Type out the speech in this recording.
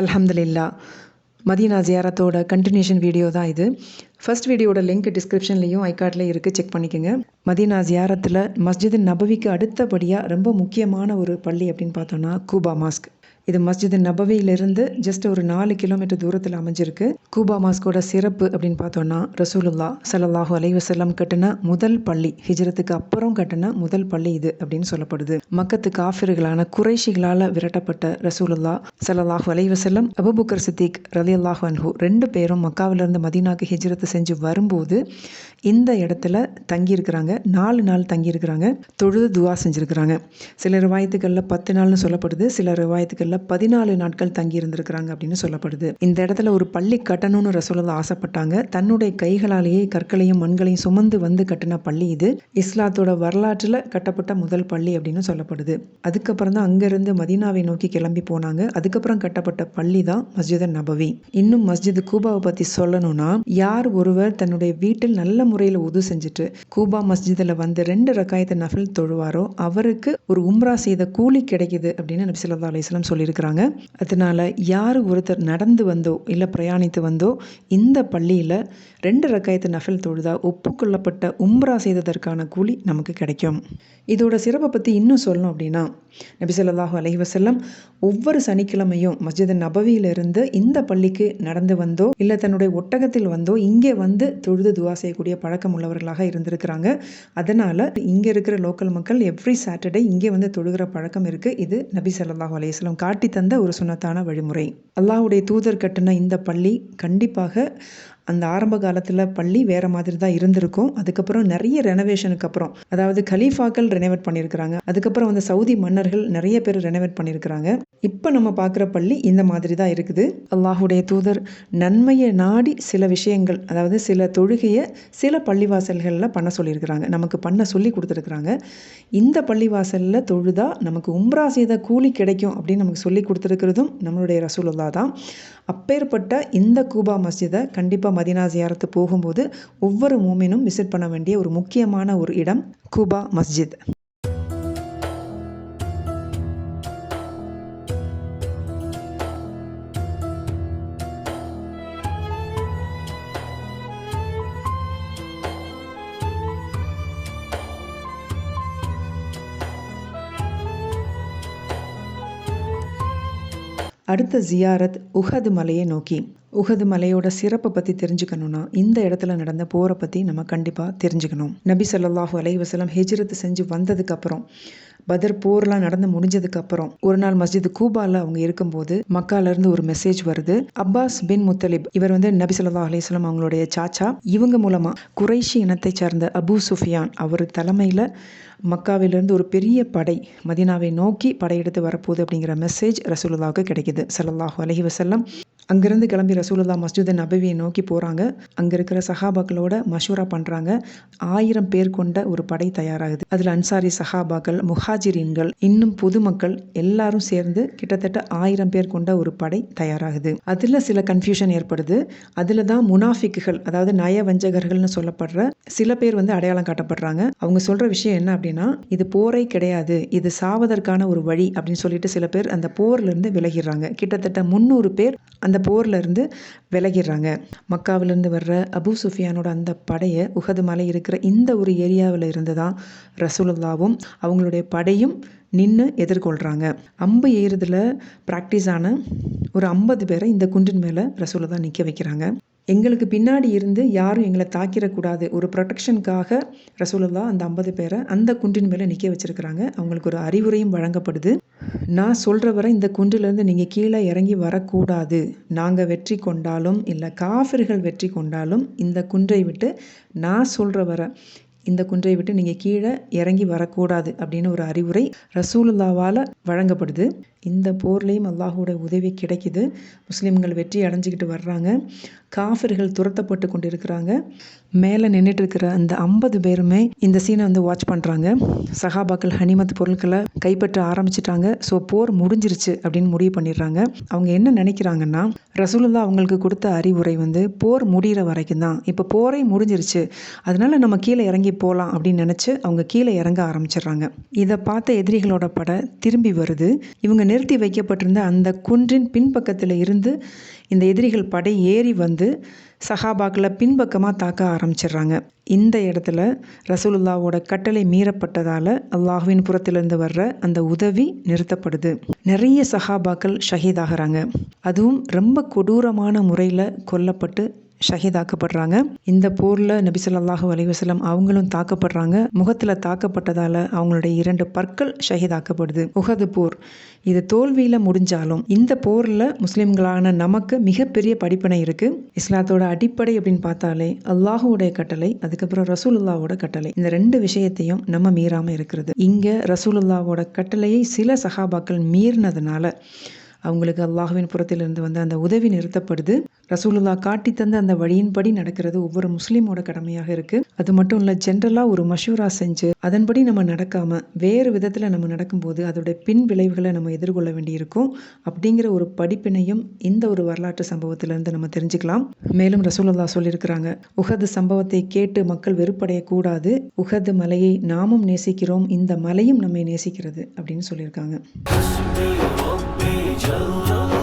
அல்ஹம்துலில்லா Medina ஜியாரத்தோட continuation video தான் இது. ஃபர்ஸ்ட் வீடியோட லிங்க் டிஸ்கிரிப்ஷன்லேயும் ஐகார்ட்லேயும் இருக்குது செக் பண்ணிக்கோங்க. மதீனா ஜியாரத்தில் மஸ்ஜித் நபவிக்கு அடுத்தபடியாக ரொம்ப முக்கியமான ஒரு பள்ளி அப்படின்னு பார்த்தோன்னா கூபா மாஸ்க். இது மஸ்ஜித் நபவியிலிருந்து ஜஸ்ட் ஒரு நாலு கிலோமீட்டர் தூரத்தில் அமைஞ்சிருக்கு. கூபா மாஸ்கோட சிறப்பு அப்படின்னு பார்த்தோன்னா ரசூலுல்லா சல்லல்லாஹு அலைவசல்லம் கட்டின முதல் பள்ளி ஹிஜரத்துக்கு அப்புறம் கட்டின முதல் பள்ளி இது அப்படின்னு சொல்லப்படுது. மக்கத்து காஃபிர்களான குறைஷிகளால் விரட்டப்பட்ட ரசூலுல்லா சல்லல்லாஹு அலைவசல்லம் அபுபுக்கர் சித்திக் ரலி அல்லாஹு அன்ஹூ ரெண்டு பேரும் மக்காவிலிருந்து மதீனாக்கு ஹிஜ்ரத்து செஞ்சு வரும்போது இந்த இடத்துல தங்கியிருக்கிறாங்க. நாலு நாள் தங்கியிருக்கிறாங்க. தொழுது துவா செஞ்சுருக்கிறாங்க. சில ரிவாயத்துக்களில் பத்து நாள்னு சொல்லப்படுது. சில ரிவாயத்துக்களில் பதினாலு நாட்கள் தங்கி இருந்திருக்கிறாங்க அப்படின்னு சொல்லப்படுது. இந்த இடத்துல ஒரு பள்ளி கட்டணும்னு ரசூலுல்லா ஆசைப்பட்டாங்க. தன்னுடைய கைகளாலேயே கற்களையும் மண்களையும் சுமந்து வந்து கட்டின பள்ளி இது. இஸ்லாத்தோட வரலாற்றில் கட்டப்பட்ட முதல் பள்ளி அப்படின்னு சொல்லப்படுது. அதுக்கப்புறம் தான் அங்கேருந்து மதீனாவை நோக்கி கிளம்பி போனாங்க. அதுக்கப்புறம் கட்டப்பட்ட பள்ளி தான் மஸ்ஜித் நபவி. இன்னும் மஸ்ஜித் கூபாவை பற்றி சொல்லணும்னா யார் ஒருவர் தன்னுடைய வீட்டில் நல்ல முறையில் உது செஞ்சுட்டு கூபா மஸ்ஜிதில் வந்து ரெண்டு ரக்காயத்தை நஃபில் தொழுவாரோ அவருக்கு ஒரு உம்ரா செய்த கூலி கிடைக்குது அப்படின்னு நபி அலிஸ்லாம் சொல்லி சொல்லியிருக்கிறாங்க. அதனால யார் ஒருத்தர் நடந்து வந்தோ இல்லை பிரயாணித்து வந்தோ இந்த பள்ளியில் ரெண்டு ரக்காயத்து நஃபில் தொழுதா ஒப்புக்கொள்ளப்பட்ட உம்ரா செய்ததற்கான கூலி நமக்கு கிடைக்கும். இதோட சிறப்பை பற்றி இன்னும் சொல்லணும் அப்படின்னா நபி அலைவசல்லம் ஒவ்வொரு சனிக்கிழமையும் மஸ்ஜித் நபவியிலிருந்து இந்த பள்ளிக்கு நடந்து வந்தோ இல்லை தன்னுடைய ஒட்டகத்தில் வந்தோ இங்கே வந்து தொழுது துவா செய்யக்கூடிய பழக்கம் உள்ளவர்களாக இருந்திருக்கிறாங்க. அதனால் இங்கே இருக்கிற லோக்கல் மக்கள் எவ்ரி சாட்டர்டே இங்கே வந்து தொழுகிற பழக்கம் இருக்குது இது நபி ஸல்லல்லாஹு அலையம் காட்டி தந்த ஒரு சுனத்தான வழிமுறை. அல்லாஹுடைய தூதர் கட்டின இந்த பள்ளி கண்டிப்பாக அந்த ஆரம்ப காலத்தில் பள்ளி வேறு மாதிரி தான் இருந்திருக்கும். அதுக்கப்புறம் நிறைய ரெனோவேஷனுக்கு அப்புறம் அதாவது கலீஃபாக்கள் ரெனோவேட் பண்ணியிருக்கிறாங்க. அதுக்கப்புறம் வந்து சவுதி மன்னர்கள் நிறைய பேர் ரெனோவேட் பண்ணியிருக்கிறாங்க. இப்போ நம்ம பார்க்குற பள்ளி இந்த மாதிரி தான் இருக்குது. அல்லாஹுடைய தூதர் நன்மையை நாடி சில விஷயங்கள் அதாவது சில தொழுகையை சில பள்ளிவாசல்களில் பண்ண சொல்லியிருக்கிறாங்க. நமக்கு பண்ண சொல்லி கொடுத்துருக்குறாங்க. இந்த பள்ளிவாசலில் தொழுதா நமக்கு உம்ரா செய்த கூலி கிடைக்கும் அப்படின்னு நமக்கு சொல்லி கொடுத்துருக்கிறதும் நம்மளுடைய ரசூலுல்லா தான். அப்பேற்பட்ட இந்த கூபா மஸ்ஜிதை கண்டிப்பாக மதினா ஜியாரத்து போகும்போது ஒவ்வொரு மூமினும் விசிட் பண்ண வேண்டிய ஒரு முக்கியமான ஒரு இடம் குபா மஸ்ஜித். அடுத்த ஜியாரத் உஹது மலையை நோக்கி. உகது மலையோட சிறப்பை பற்றி தெரிஞ்சுக்கணும்னா இந்த இடத்துல நடந்த போரை பற்றி நம்ம கண்டிப்பாக தெரிஞ்சுக்கணும். நபி ஸல்லல்லாஹு அலைஹி வஸல்லம் ஹிஜ்ரத் செஞ்சு வந்ததுக்கப்புறம் பதர் போர்லாம் நடந்து முடிஞ்சதுக்கு அப்புறம் ஒரு நாள் மஸ்ஜித் கூபால அவங்க இருக்கும்போது மக்கால இருந்து ஒரு மெசேஜ் வருது. அப்பாஸ் பின் முத்தலிப் இவர் வந்து நபி ஸல்லல்லாஹு அலைஹி அவங்களுடைய சாச்சா. இவங்க மூலமா குறைஷி இனத்தை சார்ந்த அபு சுஃபியான் அவர் தலைமையில் மக்காவிலிருந்து ஒரு பெரிய படை மதினாவை நோக்கி படையெடுத்து வரப்போகுது அப்படிங்கிற மெசேஜ் ரசூலுல்லாவுக்கு கிடைக்குது. சல்லாஹூ அலஹி வசல்லம் அங்கேருந்து கிளம்பி ரசூலுல்லா மஸ்ஜித் நபவியை நோக்கி போகிறாங்க அங்கே இருக்கிற சஹாபாக்களோட மஷூரா பண்ணுறாங்க ஆயிரம் பேர் கொண்ட ஒரு படை தயாராகுது. அதில் அன்சாரி சஹாபாக்கள் முஹாஜிரீன்கள் இன்னும் பொதுமக்கள் எல்லாரும் சேர்ந்து கிட்டத்தட்ட ஆயிரம் பேர் கொண்ட ஒரு படை தயாராகுது. அதில் சில கன்ஃபியூஷன் ஏற்படுது. அதில் தான் முனாஃபிக்குகள் அதாவது நயவஞ்சகர்கள்னு சொல்லப்படுற சில பேர் வந்து அடையாளம் காட்டப்படுறாங்க. அவங்க சொல்கிற விஷயம் என்ன அப்படின்னா இது போரை கிடையாது. இது சாவதற்கான ஒரு வழி அப்படின்னு சொல்லிட்டு சில பேர் அந்த போர்லேருந்து விலகிடுறாங்க. கிட்டத்தட்ட முந்நூறு பேர் அந்த போர்ல இருந்து விலகிடுறாங்க. மக்காவிலேருந்து வர்ற அபு சுஃபியானோட அந்த படையை உகது மலை இருக்கிற இந்த ஒரு ஏரியாவில் இருந்து தான் ரசூலுல்லாவும் அவங்களுடைய படையும் நின்று எதிர்கொள்கிறாங்க அம்பு ஏறுதில் ப்ராக்டிஸ் ஆன ஒரு ஐம்பது பேரை இந்த குன்றின் மேலே ரசூலை தான் நிற்க வைக்கிறாங்க. எங்களுக்கு பின்னாடி இருந்து யாரும் எங்களை தாக்கிடக்கூடாது. ஒரு ப்ரொடெக்ஷனுக்காக ரசூலுல்லா அந்த ஐம்பது பேரை அந்த குன்றின் மேலே நிற்க வச்சுருக்கிறாங்க. அவங்களுக்கு ஒரு அறிவுரையும் வழங்கப்படுது. நான் சொல்கிற வரை இந்த குன்றிலேருந்து நீங்கள் கீழே இறங்கி வரக்கூடாது. நாங்கள் வெற்றி கொண்டாலும் இல்லை காஃபிர்கள் வெற்றி கொண்டாலும் இந்த குன்றை விட்டு நான் சொல்கிற வரை இந்த குன்றை விட்டு நீங்கள் கீழே இறங்கி வரக்கூடாது அப்படின்னு ஒரு அறிவுரை ரசூலுல்லாவால் வழங்கப்படுது. இந்த போர்லேயும் அல்லாஹோட உதவி கிடைக்குது. முஸ்லீம்கள் வெற்றி அடைஞ்சிக்கிட்டு வர்றாங்க. காஃபிர்கள் துரத்தப்பட்டு கொண்டு இருக்கிறாங்க மேலே நின்றுட்டு இருக்கிற அந்த ஐம்பது பேருமே இந்த சீனை வந்து வாட்ச் பண்ணுறாங்க சஹாபாக்கள் ஹனிமத் பொருட்களை கைப்பற்ற ஆரம்பிச்சிட்டாங்க. ஸோ போர் முடிஞ்சிருச்சு அப்படின்னு முடிவு பண்ணிடுறாங்க. அவங்க என்ன நினைக்கிறாங்கன்னா ரசூலுல்லா அவங்களுக்கு கொடுத்த அறிவுரை வந்து போர் முடிகிற வரைக்கும் தான். இப்போ போரே முடிஞ்சிருச்சு. அதனால நம்ம கீழே இறங்கி போகலாம் அப்படின்னு நினச்சி அவங்க கீழே இறங்க ஆரம்பிச்சிடுறாங்க. இதை பார்த்த எதிரிகளோட படை திரும்பி வருது. இவங்க நிறுத்தி வைக்கப்பட்டிருந்த அந்த குன்றின் பின்பக்கத்தில் இருந்து இந்த எதிரிகள் படை ஏறி வந்து சஹாபாக்களை பின்பக்கமாக தாக்க ஆரம்பிச்சிடுறாங்க. இந்த இடத்துல ரசூலுல்லாவோட கட்டளை மீறப்பட்டதால் அல்லாஹுவின் புறத்திலிருந்து வர்ற அந்த உதவி நிறுத்தப்படுது. நிறைய சஹாபாக்கள் ஷஹீதாகிறாங்க. அதுவும் ரொம்ப கொடூரமான முறையில் கொல்லப்பட்டு ஷஹீதாக்கப்படுறாங்க இந்த போரில் நபி அலைவசலம் அவங்களும் தாக்கப்படுறாங்க. முகத்தில் தாக்கப்பட்டதால் அவங்களுடைய இரண்டு பற்கள் ஷஹீதாக்கப்படுது உகது போர். இது தோல்வியில் முடிஞ்சாலும் இந்த போரில் முஸ்லீம்களான நமக்கு மிகப்பெரிய படிப்பினை இருக்குது இஸ்லாத்தோட அடிப்படை அப்படின்னு பார்த்தாலே அல்லாஹுடைய கட்டளை அதுக்கப்புறம் ரசூலுல்லாவோட கட்டளை. இந்த ரெண்டு விஷயத்தையும் நம்ம மீறாமல் இருக்கிறது. இங்கே ரசூலுல்லாவோட கட்டளையை சில சஹாபாக்கள் மீறினதுனால அவங்களுக்கு அல்லாஹுவின் புறத்திலிருந்து வந்து அந்த உதவி நிறுத்தப்படுது. ரசூலுல்லா காட்டி தந்த அந்த வழியின்படி நடக்கிறது ஒவ்வொரு முஸ்லீமோட கடமையாக இருக்குது அது மட்டும் இல்லை ஜென்ரலாக ஒரு மஷூரா செஞ்சு அதன்படி நம்ம நடக்காமல் வேறு விதத்தில் நம்ம நடக்கும்போது அதோடைய பின் விளைவுகளை நம்ம எதிர்கொள்ள வேண்டியிருக்கும். அப்படிங்கிற ஒரு படிப்பினையும் இந்த ஒரு வரலாற்று சம்பவத்திலிருந்து நம்ம தெரிஞ்சுக்கலாம். மேலும் ரசூலுல்லா சொல்லியிருக்கிறாங்க உகது சம்பவத்தை கேட்டு மக்கள் வெறுப்படையக்கூடாது உகது மலையை நாமும் நேசிக்கிறோம். இந்த மலையும் நம்மை நேசிக்கிறது. அப்படின்னு சொல்லியிருக்காங்க. Jannah